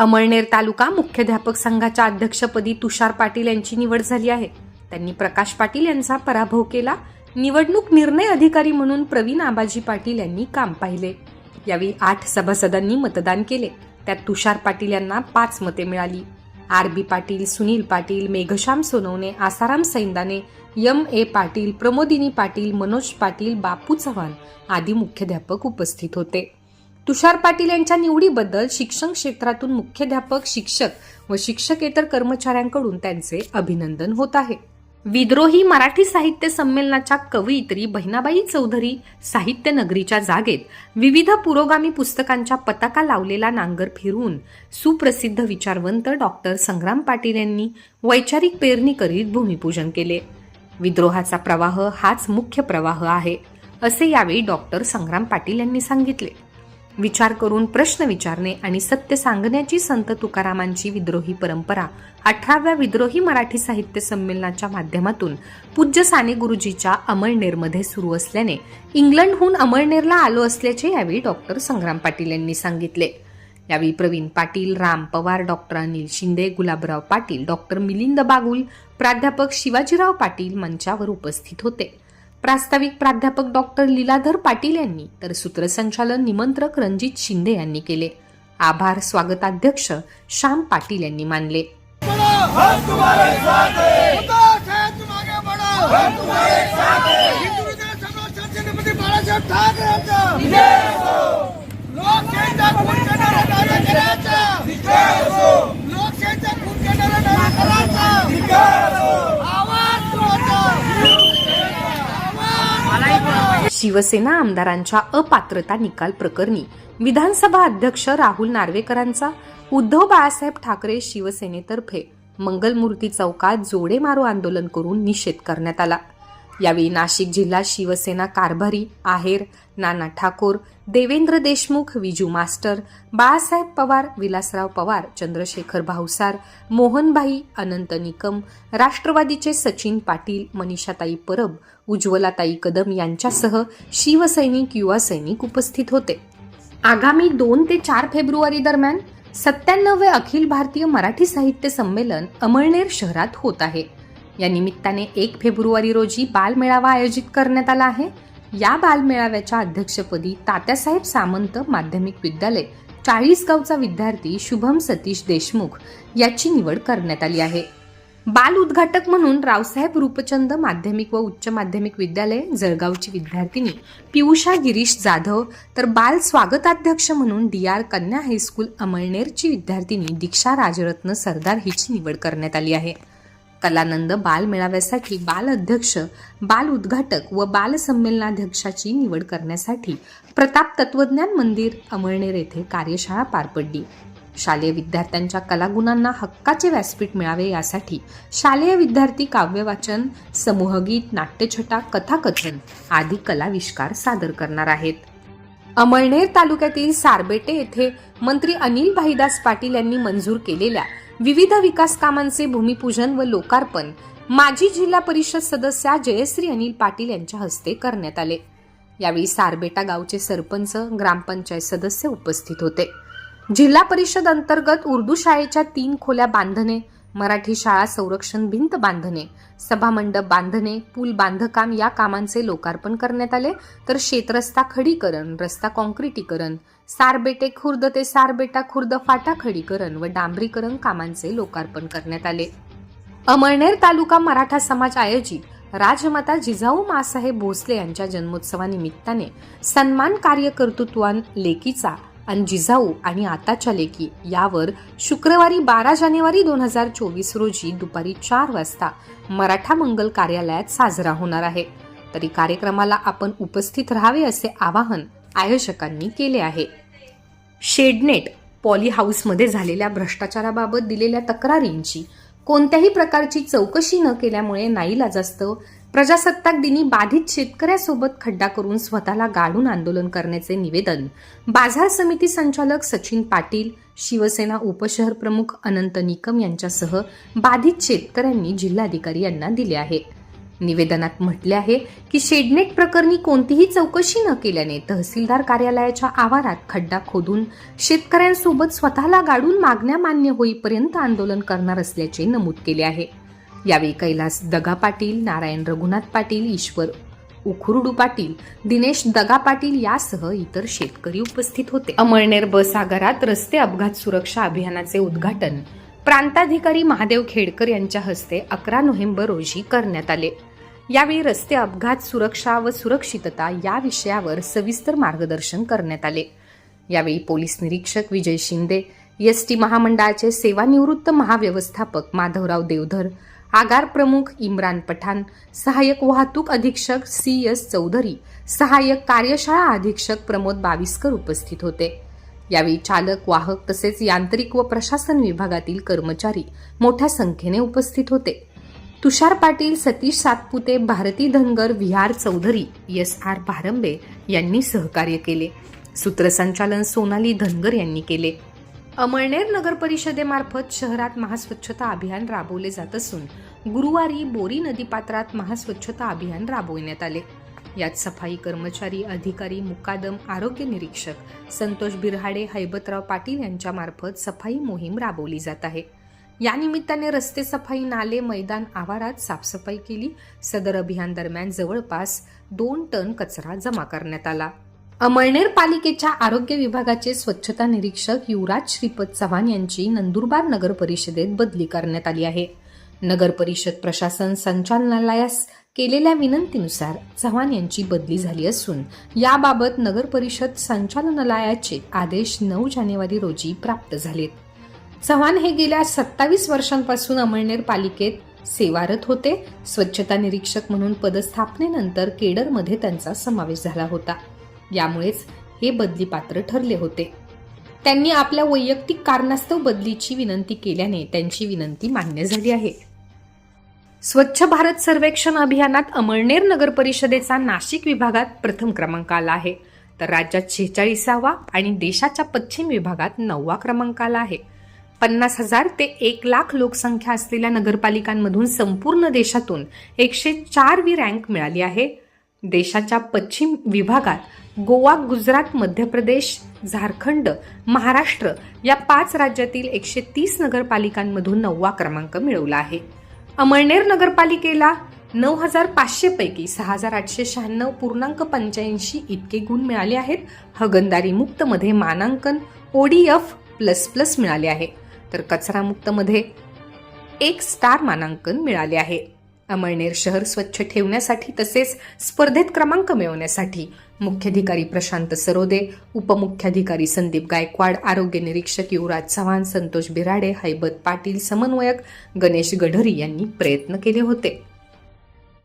अमळनेर तालुका मुख्याध्यापक संघाच्या अध्यक्षपदी तुषार पाटील यांची निवड झाली आहे. त्यांनी प्रकाश पाटील यांचा पराभव केला. निवडणूक निर्णय अधिकारी म्हणून प्रवीण आबाजी पाटील यांनी काम पाहिले. यावेळी आठ सभासदांनी मतदान केले. त्यात तुषार पाटील यांना पाच मते मिळाली. R B Patil Sunil Patil Meghshyam Sonawane Asaram Saindane M A Patil Pramodini Patil Manoj Patil Bapu Chavan आदी मुख्याध्यापक उपस्थित होते. तुषार पाटील यांच्या निवडीबद्दल शिक्षण क्षेत्रातून मुख्याध्यापक शिक्षक व शिक्षकेतर कर्मचाऱ्यांकडून त्यांचे अभिनंदन होत आहे. विद्रोही मराठी साहित्य संमेलनाच्या कवयित्री बहिणाबाई चौधरी साहित्य नगरीच्या जागेत विविध पुरोगामी पुस्तकांच्या पताका लावलेला नांगर फिरवून सुप्रसिद्ध विचारवंत डॉक्टर संग्राम पाटील यांनी वैचारिक पेरणी करीत भूमिपूजन केले. विद्रोहाचा प्रवाह हाच मुख्य प्रवाह आहे असे यावेळी डॉक्टर संग्राम पाटील यांनी सांगितले. विचार करून प्रश्न विचारणे आणि सत्य सांगण्याची संत तुकारामांची विद्रोही परंपरा. अठराव्या विद्रोही मराठी साहित्य संमेलनाच्या माध्यमातून पूज्य साने गुरुजीच्या अमळनेरमध्ये सुरू असल्याने इंग्लंडहून अमळनेरला आलो असल्याचे यावेळी डॉक्टर संग्राम पाटील यांनी सांगितले. यावेळी प्रवीण पाटील राम पवार डॉक्टर अनिल शिंदे गुलाबराव पाटील डॉक्टर मिलिंद बागुल प्राध्यापक शिवाजीराव पाटील मंचावर उपस्थित होते. प्रास्ताविक प्राध्यापक डॉक्टर लीलाधर पाटील यांनी तर सूत्रसंचालन निमंत्रक रणजित शिंदे यांनी केले. आभार स्वागताध्यक्ष श्याम पाटील यांनी मानले. हम हो! शिवसेना आमदारांच्या अपात्रता निकाल प्रकरणी विधानसभा अध्यक्ष राहुल नार्वेकरांचा उद्धव बाळासाहेब ठाकरे शिवसेनेतर्फे मंगलमूर्ती चौकात जोडे मारो आंदोलन करून निषेध करण्यात आला. यावेळी नाशिक जिल्हा शिवसेना कारभारी आहेर नाना ठाकूर देवेंद्र देशमुख विजू मास्टर बाळासाहेब पवार विलासराव पवार चंद्रशेखर भाऊसार मोहनभाई अनंत निकम राष्ट्रवादीचे सचिन पाटील मनीषाताई परब उज्ज्वलाताई कदम यांच्यासह शिवसैनिक युवा सैनिक उपस्थित होते. आगामी दोन ते चार फेब्रुवारी दरम्यान सत्त्याण्णवे अखिल भारतीय मराठी साहित्य संमेलन अमळनेर शहरात होत आहे. या निमित्ताने एक फेब्रुवारी रोजी बालमेळावा आयोजित करण्यात आला आहे. या बालमेळाव्याच्या अध्यक्षपदी तात्यासाहेब सामंत माध्यमिक विद्यालय चाळीसगावचा विद्यार्थी शुभम सतीश देशमुख याची निवड करण्यात आली आहे. बाल उद्घाटक म्हणून रावसाहेब रूपचंद माध्यमिक व उच्च माध्यमिक विद्यालय जळगावची विद्यार्थिनी पियुषा गिरीश जाधव तर बाल स्वागताध्यक्ष म्हणून D R Kanya high school अमळनेरची विद्यार्थिनी दीक्षा राजरत्न सरदार हिची निवड करण्यात आली आहे. कलानंद बाल मेळाव्यासाठी बाल अध्यक्ष बाल उद्घाटक व बाल संमेलनाध्यक्षाची निवड करण्यासाठी प्रताप तत्वज्ञान मंदिर अमळनेर येथे कार्यशाळा पार पडली. शालेय विद्यार्थ्यांच्या कलागुणांना हक्काचे व्यासपीठ मिळावे यासाठी शालेय विद्यार्थी काव्यवाचन समूहगीत नाट्यछटा कथाकथन आदी कलाविष्कार सादर करणार आहेत. अमळनेर तालुक्यातील सारबेटे येथे मंत्री अनिल भाईदास पाटील यांनी मंजूर केलेल्या विविध विकास कामांचे भूमिपूजन व लोकार्पण माजी जिल्हा परिषद सदस्या जयश्री अनिल पाटील यांच्या हस्ते करण्यात आले. यावेळी सारबेटा गावचे सरपंच ग्रामपंचायत सदस्य उपस्थित होते. जिल्हा परिषद अंतर्गत उर्दू शाळेच्या तीन खोल्या बांधणे मराठी शाळा संरक्षण भिंत बांधणे सभामंडप बांधणे पूल बांधकाम या कामांचे लोकार्पण करण्यात आले. तर शेतरस्ता खडीकरण रस्ता कॉन्क्रिटीकरण सारबेटे खुर्द ते सारबेटा खुर्द फाटा खडीकरण व डांबरीकरण कामांचे लोकार्पण करण्यात आले. अमळनेर तालुका मराठा समाज आयोजित राजमाता जिजाऊ मासाहेब भोसले यांच्या जन्मोत्सवानिमित्ताने सन्मान कार्य कर्तृत्वान लेकीचा आणि जिजाऊ आणि आताच्या लेकी यावर शुक्रवारी बारा जानेवारी दोन हजार चोवीस रोजी दुपारी चार वाजता मराठा मंगल कार्यालयात साजरा होणार आहे. तरी कार्यक्रमाला आपण उपस्थित राहावे असे आवाहन आयोजकांनी केले आहे. शेडनेट पॉली हाऊसमध्ये झालेल्या भ्रष्टाचाराबाबत दिलेल्या तक्रारींची कोणत्याही प्रकारची चौकशी न केल्यामुळे नाईलाजास्तव प्रजासत्ताक दिनी बाधित शेतकऱ्यासोबत खड्डा करून स्वतःला गाडून आंदोलन करण्याचे निवेदन. बाजार समिती संचालक सचिन पाटील शिवसेना उपशहर प्रमुख अनंत निकम यांच्यासह बाधित शेतकऱ्यांनी जिल्हाधिकारी यांना दिले आहे. निवेदनात म्हटले आहे की शेडनेट प्रकरणी कोणतीही चौकशी न केल्याने तहसीलदार कार्यालयाच्या आवारात खड्डा खोदून शेतकऱ्यांसोबत स्वतःला गाडून मागण्या मान्य होईपर्यंत आंदोलन करणार असल्याचे नमूद केले आहे. यावेळी कैलास दगा पाटील नारायण रघुनाथ पाटील ईश्वर उखुरडू पाटील दिनेश दगा पाटील यासह इतर शेतकरी उपस्थित होते. अमळनेर बस आगारात रस्ते अपघात सुरक्षा अभियानाचे उद्घाटन. प्रांताधिकारी महादेव खेडकर यांच्या हस्ते अकरा नोव्हेंबर रोजी करण्यात आले. यावेळी रस्ते अपघात सुरक्षा व सुरक्षितता या विषयावर सविस्तर मार्गदर्शन करण्यात आले. यावेळी पोलीस निरीक्षक विजय शिंदे एस टी महामंडळाचे सेवानिवृत्त महाव्यवस्थापक माधवराव देवधर आगार प्रमुख इम्रान पठाण सहाय्यक वाहतूक अधीक्षक सी एस चौधरी सहाय्यक कार्यशाळा अधीक्षक प्रमोद बाविस्कर उपस्थित होते. यावेळी चालक वाहक तसेच यांत्रिक व प्रशासन विभागातील कर्मचारी मोठ्या संख्येने उपस्थित होते. तुषार पाटील सतीश सातपुते भारती धनगर विहार चौधरी एस आर भारंबे यांनी सहकार्य केले. सूत्रसंचालन सोनाली धनगर यांनी केले. अमळनेर नगर परिषदेमार्फत शहरात महास्वच्छता अभियान राबवले जात असून गुरुवारी बोरी नदीपात्रात महास्वच्छता अभियान राबविण्यात आले. यात सफाई कर्मचारी अधिकारी मुकादम आरोग्य निरीक्षक संतोष बिरहाडे हैबतराव पाटील यांच्यामार्फत सफाई मोहीम राबवली जात आहे. या निमित्ताने रस्ते सफाई नाले मैदान आवारात साफसफाई केली. सदर अभियान दरम्यान जवळपास दोन टन कचरा जमा करण्यात आला. अमळनेर पालिकेच्या आरोग्य विभागाचे स्वच्छता निरीक्षक युवराज श्रीपद चव्हाण यांची नंदुरबार नगर परिषदेत बदली करण्यात आली आहे. नगर परिषद प्रशासन संचालनालयास केलेल्या विनंतीनुसार चव्हाण यांची बदली झाली असून याबाबत नगर परिषद संचालनालयाचे आदेश नऊ जानेवारी रोजी प्राप्त झालेत. चव्हाण हे गेल्या सत्तावीस वर्षांपासून अमळनेर पालिकेत सेवारत होते. स्वच्छता निरीक्षक म्हणून पदस्थापनेनंतर केडरमध्ये त्यांचा समावेश झाला होता. यामुळेच हे बदली पात्र ठरले होते. त्यांनी आपल्या वैयक्तिक कारणास्तव बदलीची विनंती केल्याने त्यांची विनंती मान्य झाली आहे. स्वच्छ भारत सर्वेक्षण अभियानात अमळनेर नगर परिषदेचा नाशिक विभागात प्रथम क्रमांक आला आहे. तर राज्यात शेहेचाळीसावा आणि देशाच्या पश्चिम विभागात नववा क्रमांक आला आहे. पन्नास हजार ते एक लाख लोकसंख्या असलेल्या नगरपालिकांमधून संपूर्ण देशातून एकशे चारवी रँक मिळाली आहे. देशाच्या पश्चिम विभागात गोवा गुजरात मध्य प्रदेश झारखंड महाराष्ट्र या पाच राज्यातील एकशे तीस नगरपालिकांमधून नववा क्रमांक मिळवला आहे. अमळनेर नगरपालिकेला नऊ हजार पाचशे पैकी सहा हजार आठशे शहाण्णव पूर्णांक पंच्याऐंशी इतके गुण मिळाले आहेत. हगंदारी मुक्तमध्ये मानांकन ओडीएफ प्लस प्लस मिळाले आहे. तर कचरा मुक्तमध्ये एक स्टार मानांकन मिळाले आहे. अमळनेर शहर स्वच्छ ठेवण्यासाठी तसेच स्पर्धेत क्रमांक मिळवण्यासाठी मुख्याधिकारी प्रशांत सरोदे उपमुख्याधिकारी संदीप गायकवाड आरोग्य निरीक्षक युवराज चव्हाण संतोष बिराडे हैबत पाटील समन्वयक गणेश गढरी यांनी प्रयत्न केले होते.